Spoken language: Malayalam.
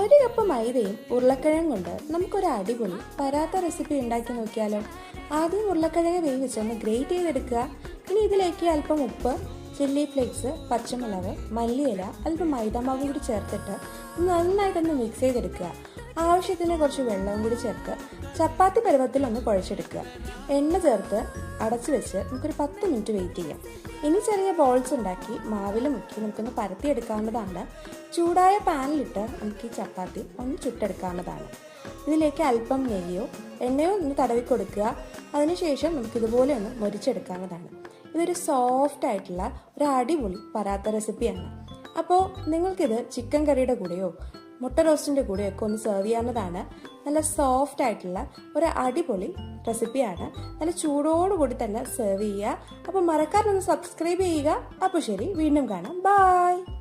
ഒരു കപ്പ് മൈദയും ഉരുളക്കിഴങ്ങ് കൊണ്ട് നമുക്കൊരു അടിപൊളി പരാത്ത റെസിപ്പി ഉണ്ടാക്കി നോക്കിയാലോ? ആദ്യം ഉരുളക്കിഴങ്ങ് വേവിച്ചൊന്ന് ഗ്രേറ്റ് ചെയ്തെടുക്കുക. ഇനി ഇതിലേക്ക് അല്പം ഉപ്പ് ചില്ലി ഫ്ലേക്സ് പച്ചമുളക് മല്ലിയില അല്പം മൈദമാവ് കൂടി ചേർത്തിട്ട് നന്നായിട്ടൊന്ന് മിക്സ് ചെയ്തെടുക്കുക. ആവശ്യത്തിന് കുറച്ച് വെള്ളവും കൂടി ചേർത്ത് ചപ്പാത്തി പരുവത്തിൽ ഒന്ന് കുഴച്ചെടുക്കുക. എണ്ണ ചേർത്ത് അടച്ചു വെച്ച് നമുക്കൊരു പത്ത് മിനിറ്റ് വെയിറ്റ് ചെയ്യാം. ഇനി ചെറിയ ബോൾസ് ഉണ്ടാക്കി മാവിൽ മുക്കി നമുക്കൊന്ന് പരത്തിയെടുക്കാവുന്നതാണ്. ചൂടായ പാനിലിട്ട് നമുക്ക് ഈ ചപ്പാത്തി ഒന്ന് ചുട്ടെടുക്കാവുന്നതാണ്. ഇതിലേക്ക് അല്പം നെയ്യോ എണ്ണയോ ഒന്ന് തടവി കൊടുക്കുക. അതിനുശേഷം നമുക്ക് ഇതുപോലെ ഒന്ന് മുരിച്ചെടുക്കാവുന്നതാണ്. ഇതൊരു സോഫ്റ്റ് ആയിട്ടുള്ള ഒരു അടിപൊളി പരാത്ത റെസിപ്പിയാണ് അപ്പോൾ നിങ്ങൾക്കിത് ചിക്കൻ കറിയുടെ കൂടെയോ മുട്ട റോസ്റ്റിന്റെ കൂടെയോ ഒക്കെ ഒന്ന് സെർവ് ചെയ്യാവുന്നതാണ്. നല്ല സോഫ്റ്റ് ആയിട്ടുള്ള ഒരു അടിപൊളി റെസിപ്പിയാണ് നല്ല ചൂടോടുകൂടി തന്നെ സെർവ് ചെയ്യുക. അപ്പോൾ മറക്കാതെ ഒന്ന് സബ്സ്ക്രൈബ് ചെയ്യുക. അപ്പോൾ ശരി വീണ്ടും കാണാം. ബായ്